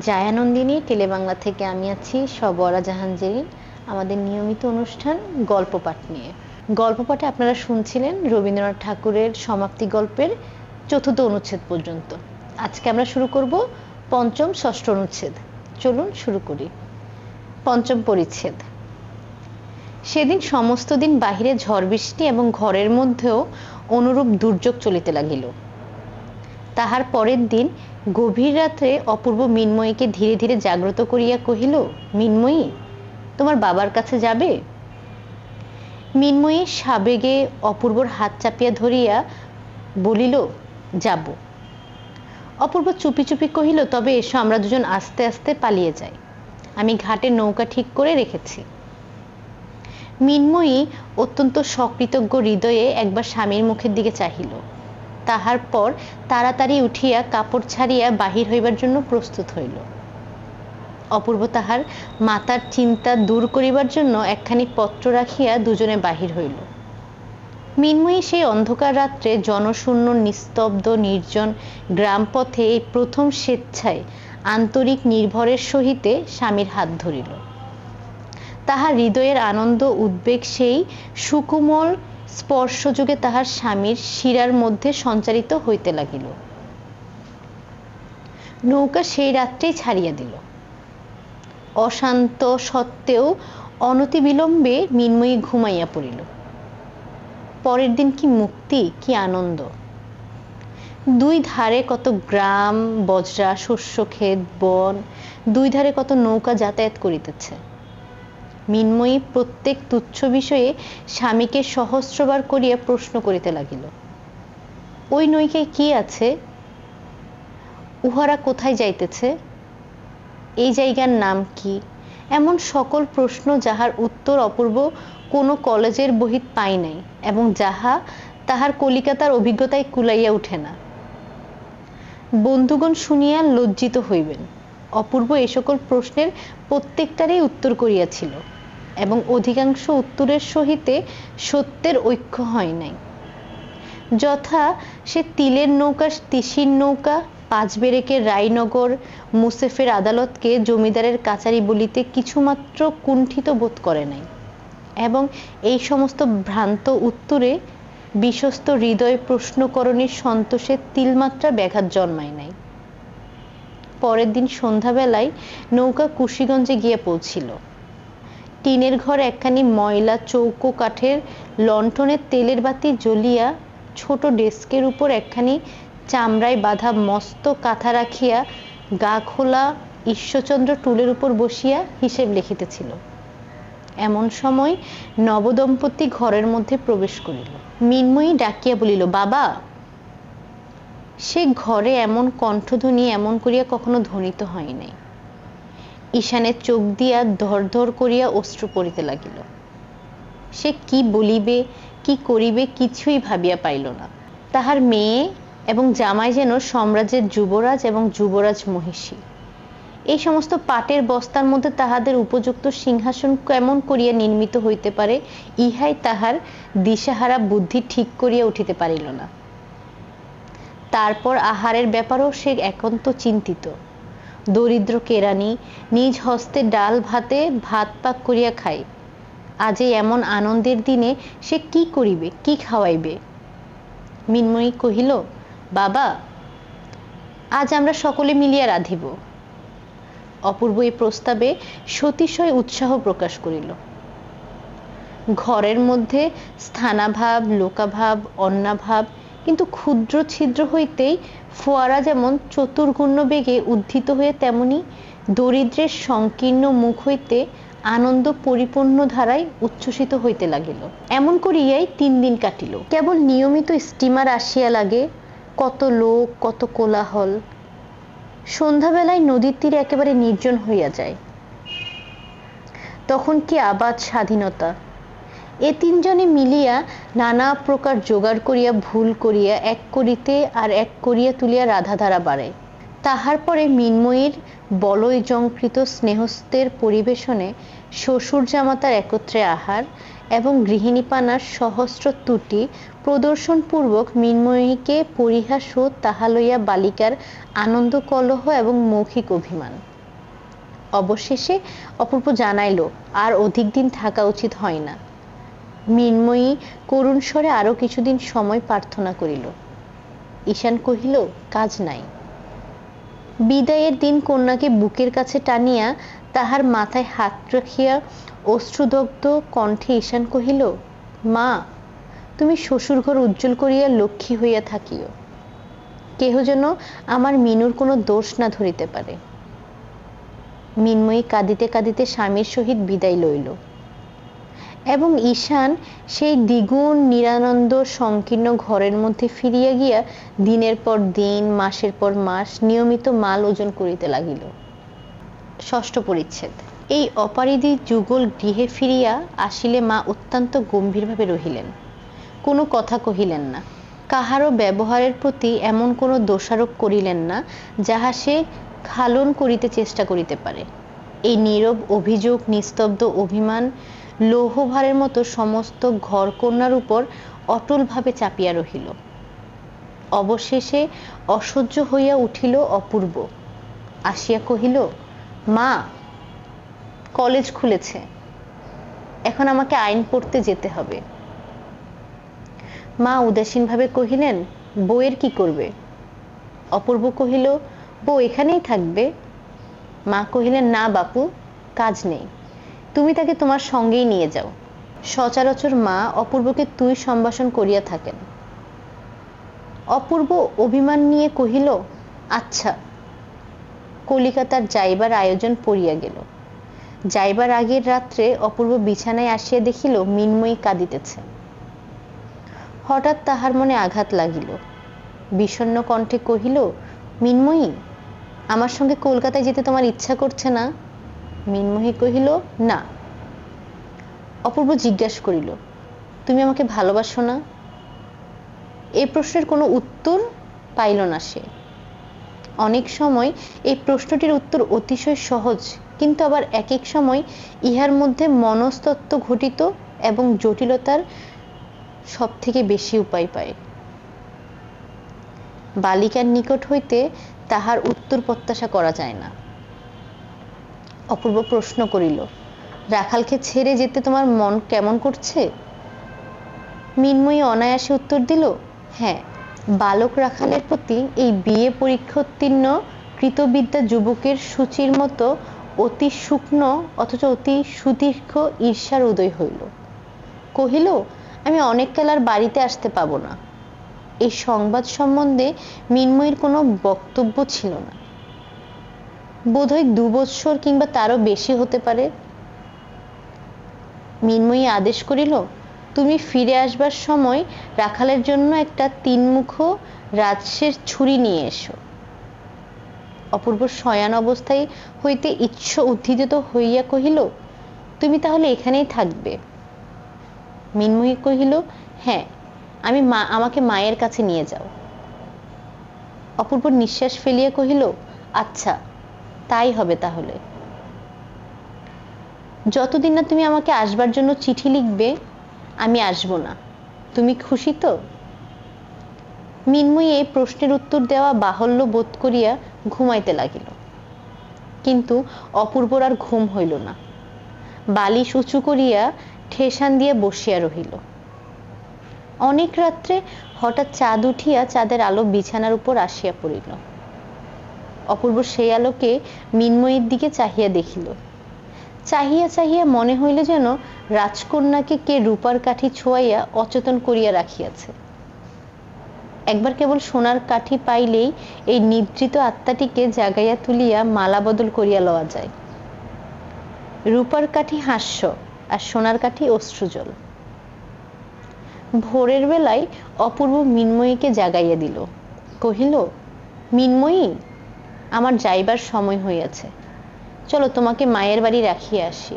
জায়ানন্দিনী, টেলেবাংলা থেকে আমি আছি সবরা জাহান জেরিন আমাদের নিয়মিত অনুষ্ঠান গল্প পাঠ নিয়ে। গল্প পাঠে আপনারা শুনছিলেন রবীন্দ্রনাথ ঠাকুরের সমাপ্তি গল্পের চতুর্থ অনুচ্ছেদ পর্যন্ত। আজকে আমরা শুরু করব পঞ্চম ষষ্ঠ অনুচ্ছেদ। চলুন শুরু করি। পঞ্চম পরিচ্ছেদ। সেদিন সমস্ত দিন বাহিরে ঝড় বৃষ্টি এবং ঘরের মধ্যেও অনুরূপ দুর্যোগ চলিতে লাগিল। তাহার পরের দিন গভীর রাত্রে অপূর্ব মিন্ময়ীকে ধীরে ধীরে জাগ্রত করিয়া কহিল, মিন্ময়ী, তোমার বাবার কাছে যাবে? মিন্ময়ী সাবেগে অপূর্বর হাত চাপিয়া ধরিয়া বলিল, যাব। অপূর্ব চুপি চুপি কহিল, তবে এসো, আমরা দুজন আস্তে আস্তে পালিয়ে যাই। আমি ঘাটে নৌকা ঠিক করে রেখেছি। মিন্ময়ী অত্যন্ত সকৃতজ্ঞ হৃদয়ে একবার স্বামীর মুখের দিকে চাহিল। তাহার পর তাড়াতাড়ি উঠিয়া কাপড় ছাড়িয়া বাহির হইবার জন্য প্রস্তুত হইল। অপূর্ব তাহার মাতার চিন্তা দূর করিবার জন্য একখানি পত্র রাখিয়া দুজনে বাহির হইল। মিন্ময়ী সেই অন্ধকার রাত্রে জনশূন্য, নিস্তব্ধ, নির্জন গ্রাম পথে এই প্রথম স্বেচ্ছায় আন্তরিক নির্ভরের সহিতে স্বামীর হাত ধরিল। তাহার হৃদয়ের আনন্দ উদ্বেগ সেই সুকুমল স্পর্শযোগে তাহার স্বামীর শিরার মধ্যে সঞ্চারিত হইতে লাগিল। নৌকা সেই রাত্রেই ছাড়িয়া দিল। অশান্ত সত্ত্বেও অনতিবিলম্বে মিন্ময়ী ঘুমাইয়া পড়িল। পরের দিন কি মুক্তি, কি আনন্দ। দুই ধারে কত গ্রাম, বজরা, শস্য, ক্ষেত, বন, দুই ধারে কত নৌকা যাতায়াত করিতেছে। মিন্ময়ী প্রত্যেক তুচ্ছ বিষয়ে স্বামীকে সহস্রবার করিয়া প্রশ্ন করিতে লাগিল। ওই নৌকায় কি আছে? উহারা কোথায় যাইতেছে? এই জায়গার নাম কি? এমন সকল প্রশ্ন যাহার উত্তর অপূর্ব কোনো কলেজের বহিত পাই নাই এবং যাহা তাহার কলিকাতার অভিজ্ঞতায় কুলাইয়া উঠে না। বন্ধুগণ শুনিয়া লজ্জিত হইবেন। অপূর্ব এ সকল প্রশ্নের প্রত্যেকটারই উত্তর করিয়াছিল। এবং অধিকাংশ উত্তরের সহিতে সত্যের ঐক্য হয় নাই। যথা সে তিলের নৌকা, তিসির নৌকা, পাঁচ বেরেকের রায়নগর মুসেফের আদালতকে জমিদারের কাচারি বলিতে কিছুমাত্র কুণ্ঠিত বোধ করে নাই এবং এই সমস্ত ভ্রান্ত উত্তরে বিশ্বস্ত হৃদয় প্রশ্নকরণীর সন্তোষে তিলমাত্রা ব্যাঘাত জন্মায় নাই। পরের দিন সন্ধ্যাবেলায় নৌকা কুশিগঞ্জে গিয়ে পৌঁছিল। টিনের ঘর, একখানি ময়লা চৌকো কাঠের লণ্ঠনের তেলের বাতি জ্বলিয়া ছোট ডেস্কের উপর একখানি চামড়ায় বাঁধা মস্ত কাঁথা রাখিয়া গা খোলা ঈশ্বরচন্দ্র টুলের উপর বসিয়া হিসেব লিখিতেছিল। এমন সময় নবদম্পতি ঘরের মধ্যে প্রবেশ করিল। মিন্ময়ী ডাকিয়া বলিল, বাবা, সে ঘরে এমন কণ্ঠধ্বনি এমন করিয়া কখনো ধ্বনিত হয় নাই। ঈশানের চোখ দিয়া ধর ধর করিয়া অশ্রু পড়িতে লাগিল। সে কি বলিবে, কি করিবে কিছুই ভাবিয়া পাইল না। তাহার মেয়ে এবং জামাই যেন সম্রাজ্যের যুবরাজ এবং যুবরাজ মহিষী। এই সমস্ত পাটের বস্তার মধ্যে তাহাদের উপযুক্ত সিংহাসন কেমন করিয়া নির্মিত হইতে পারে, ইহাই তাহার দিশাহারা বুদ্ধি ঠিক করিয়া উঠিতে পারিল না। তারপর আহারের ব্যাপারেও সে একান্ত চিন্তিত। দরিদ্র কেরানি নিজ হস্তে ডাল ভাতে ভাত পাক করিয়া খায়। আজ এমন আনন্দের দিনে সে কি করিবে, কি খাওয়াইবে? মিন্ময়ী কহিল, বাবা, আজ আমরা সকলে মিলিয়া রাঁধিব। অপূর্ব এই প্রস্তাবে সতিশয় উৎসাহ প্রকাশ করিল। ঘরের মধ্যে স্থানাভাব, লোকাভাব, অন্নাভাব কিন্তু ক্ষুদ্র ছিদ্র হইতেই ফোয়ারা যেমন চতুর্গুণ্য বেগে উদ্ধিত হয়ে তেমনি দরিদ্রের সংকীর্ণ মুখ হইতে আনন্দ পরিপূর্ণ ধারায় উচ্ছ্বসিত হইতে লাগিল। এমন করিয়াই তিন দিন কাটিল। কেবল নিয়মিত স্টিমার আসিয়া লাগে, কত লোক, কত কোলাহল। সন্ধ্যাবেলায় নদীর তীরে একেবারে নির্জন হইয়া যায়। তখন কি আবাদ স্বাধীনতা? এ তিনজনে মিলিয়া নানা প্রকার জোগাড় করিয়া, ভুল করিয়া, এক করিতে আর এক করিয়া তুলিয়া রাধাধারা বাড়ায়। তাহার পরে মিন্ময়ীর বলয় জঙ্কৃত স্নেহস্তের পরিবেশনে শ্বশুর জামাতার একত্রে আহার এবং গৃহিণীপানার সহস্র ত্রুটি প্রদর্শনপূর্বক মৃন্ময়ীকে পরিহাস ও তাহা লইয়া বালিকার আনন্দ কলহ এবং মৌখিক অভিমান। অবশেষে অপূর্ব জানাইল, আর অধিক দিন থাকা উচিত হয় না। মৃন্ময়ী করুণ স্বরে আরও কিছুদিন সময় প্রার্থনা করিল। ঈশান কহিল, কাজ নাই। বিদায়ের দিন কন্যাকে বুকের কাছে টানিয়া তাহার মাথায় হাত রাখিয়া অশ্রুদগ্ধ কণ্ঠে ঈশান কহিল, মা, তুমি শ্বশুরঘর উজ্জ্বল করিয়া লক্ষ্মী হইয়া থাকিও। কেহ যেন আমার মিনুর কোনো দোষ না ধরিতে পারে। মিনময়ী কাঁদিতে কাঁদিতে স্বামীর সহিত বিদায় লইল। এবং ঈশান সেই দ্বিগুণ নিরানন্দ সংকীর্ণ ঘরের মধ্যে ফিরিয়া গিয়া দিনের পর দিন, মাসের পর মাস নিয়মিত মাল ওজন করিতে লাগিল। ষষ্ঠ পরিচ্ছেদ। এই অপারিধি যুগল গৃহে ফিরিয়া আসিলে মা অত্যন্ত গম্ভীরভাবে রহিলেন। কোনো কথা কহিলেন না। কাহারও ব্যবহারের প্রতি এমন কোনো দোষারোপ করিলেন না, যাহা সে খালন করিতে চেষ্টা করিতে পারে। এই নীরব অভিযোগ, নিস্তব্ধ অভিমান লৌহভারের মতো সমস্ত ঘরকন্যার উপর অটলভাবে চাপিয়া রহিল। অবশেষে অসহ্য হইয়া উঠিল অপূর্ব। আসিয়া কহিল, মা, কলেজ খুলেছে। এখন আমাকে আইন পড়তে যেতে হবে। মা উদাসীনভাবে কহিলেন বইয়ের কি করবে? অপূর্ব কহিল, বউ এখানেই থাকবে? মা কহিলেন, না বাপু, কাজ নেই। তুমি তাকে তোমার সঙ্গেই নিয়ে যাও। সচরাচর মা অপূর্বকে তুই সম্ভাষণ করিয়া থাকেন। অপূর্ব অভিমান নিয়ে কহিল আচ্ছা। কলিকাতার যাইবার আয়োজন পড়িয়া গেল। যাইবার আগের রাত্রে অপূর্ব বিছানায় আসিয়া দেখিল, মিনময়ী কাঁদিতেছে। হঠাৎ তাহার মনে আঘাত লাগিল। বিষণ্ণ কণ্ঠে কহিল, মিনময়ী, আমার সঙ্গে কলকাতায় যেতে তোমার ইচ্ছা করছে না? মিনমোহী কহিল, না। অপূর্ব জিজ্ঞাসা করিল, তুমি আমাকে ভালোবাসো না? এই প্রশ্নের কোনো উত্তর পাইল না সে। অনেক সময় এই প্রশ্নটির উত্তর অতিশয় সহজ, কিন্তু আবার এক এক সময় ইহার মধ্যে মনস্তত্ত্ব ঘটিত এবং জটিলতার সব থেকে বেশি উপায় পায়। বালিকার নিকট হইতে তাহার উত্তর প্রত্যাশা করা যায় না। অপূর্ব প্রশ্ন করিল, রাখালকে ছেড়ে যেতে তোমার মন কেমন করছে? মিনময়ী অনায়াসে উত্তর দিল হ্যাঁ বালক রাখালের প্রতি এই বিয়ে পরীক্ষোত্তীর্ণ কৃতবিদ্যা যুবকের সূচির মতো অতি শুকনো অথচ অতি সুদীর্ঘ ঈর্ষার উদয় হইল। কহিল, আমি অনেক আর বাড়িতে আসতে পাব না। এই সংবাদ সম্বন্ধে মিনময়ীর কোনো বক্তব্য ছিল না। বোধহয় দু বৎসর কিংবা তারও বেশি হতে পারে। মিনময়ী আদেশ করিল, তুমি ফিরে আসবার সময় রাখালের জন্য একটা তিনমুখ রাজসের ছুরি নিয়ে এসো। অপূর্ব শয়ান অবস্থায় হইতে ইচ্ছ উদ্ধিত হইয়া কহিল, তুমি তাহলে এখানেই থাকবে? মিনময়ী কহিল হ্যাঁ আমি মা, আমাকে মায়ের কাছে নিয়ে যাও। অপূর্ব নিঃশ্বাস ফেলিয়া কহিল আচ্ছা তাই হবে তাহলে। যতদিন না তুমি আমাকে আসবার জন্য চিঠি লিখবে, আমি আসব না। তুমি খুশি তো? মিনময়ী এই প্রশ্নের উত্তর দেওয়া বাহল্য বোধ করিয়া ঘুমাইতে লাগিল। কিন্তু অপূর্বর আর ঘুম হইল না। বালিশ উঁচু করিয়া ঠেসান দিয়া বসিয়া রহিল। অনেক রাত্রে হঠাৎ চাঁদ উঠিয়া চাঁদের আলো বিছানার উপর আসিয়া পড়িল। অপূর্ব সেই আলোকে মিনময়ীর দিকে চাহিয়া দেখিল। চাহিয়া চাহিয়া মনে হইল যেন রাজকন্যাকে কে রূপার কাঠি ছোঁয়াইয়া অচেতন করিয়া রাখিয়াছে। একবার কেবল সোনার কাঠি পাইলেই এই নিদ্রিত আত্মাটিকে জাগাইয়া তুলিয়া মালা বদল করিয়া লওয়া যায়। রূপার কাঠি হাস্য আর সোনার কাঠি অশ্রুজল। ভোরের বেলায় অপূর্ব মিনময়ীকে জাগাইয়া দিল। কহিল, মিনময়ী আমার যাইবার সময় হইয়াছে। চলো তোমাকে মায়ের বাড়ি রাখিয়া আসি।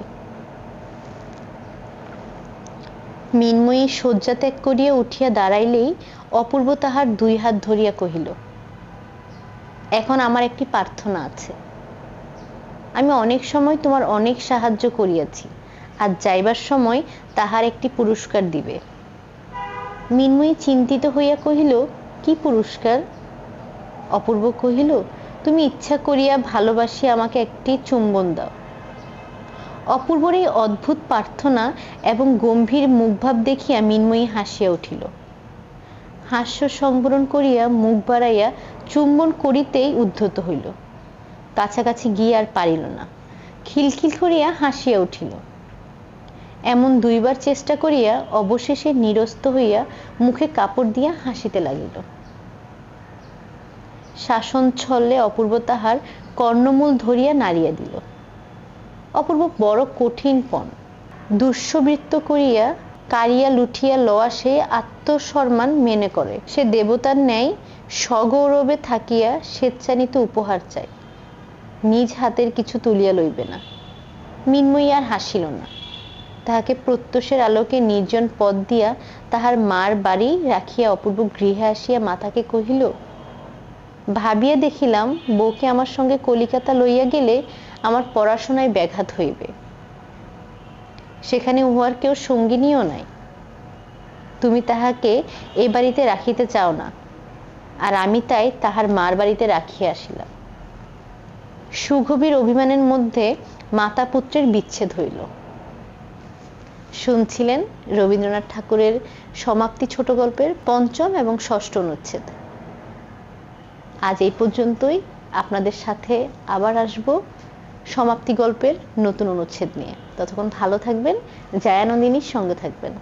মিনময়ী শয্যা ত্যাগ করিয়া উঠিয়া দাঁড়াইলেই অপূর্ব তাহার দুই হাত ধরিয়া কহিল, এখন আমার একটি প্রার্থনা আছে। আমি অনেক সময় তোমার অনেক সাহায্য করিয়াছি আর যাইবার সময় তাহার একটি পুরস্কার দিবে। মিনময়ী চিন্তিত হইয়া কহিল, কি পুরস্কার? অপূর্ব কহিল তুমি ইচ্ছা করিয়া ভালোবাসি, আমাকে একটি চুম্বন দাও। অপূর্বর এই অদ্ভুত প্রার্থনা এবং গম্ভীর মুখভাব দেখিয়া মিনময়ী হাসিয়া উঠিল। হাস্য সংবরণ করিয়া মুখ বাড়াইয়া চুম্বন করিতেই উদ্ধত হইল। কাছাকাছি গিয়ে আর পারিল না। খিলখিল করিয়া হাসিয়া উঠিল। এমন দুইবার চেষ্টা করিয়া অবশেষে নিরস্ত হইয়া মুখে কাপড় দিয়া হাসিতে লাগিল। শাসন ছলে অপূর্ব তাহার কর্ণমূল ধরিয়া নাড়িয়া দিল। অপূর্ব বড় কঠিন পণ। দুঃস্ববৃত্ত করিয়া কারিয়া লুঠিয়া লওয়া সে আত্মসম্মান মেনে করে। সে দেবতার ন্যায় সগৌরবে থাকিয়া স্বেচ্ছানিত উপহার চায়। নিজ হাতের কিছু তুলিয়া লইবে না। মিনময়ী আর হাসিল না। তাহাকে প্রত্যুষের আলোকে নির্জন পথ দিয়া তাহার মার বাড়ি রাখিয়া অপূর্ব গৃহে আসিয়া মাতাকে কহিল ভাবিয়া দেখিলাম বউকে আমার সঙ্গে কলিকাতা লইয়া গেলে আমার পড়াশোনায় ব্যাঘাত হইবে। সেখানে উহার কেউ সঙ্গিনীও নাই। তুমি তাহাকে এ বাড়িতে রাখিতে চাও না, আর আমি তাই তাহার মার বাড়িতে রাখিয়া আসিলাম। সুগভীর অভিমানের মধ্যে মাতা পুত্রের বিচ্ছেদ হইল। শুনছিলেন রবীন্দ্রনাথ ঠাকুরের সমাপ্তি ছোট গল্পের পঞ্চম এবং ষষ্ঠ অনুচ্ছেদ। আজ এই পর্যন্তই। আপনাদের সাথে আবার আসব সমাপ্তি গল্পের নতুন অনুচ্ছেদ নিয়ে। ততক্ষণ ভালো থাকবেন, জায়ানন্দিনীর সঙ্গে থাকবেন।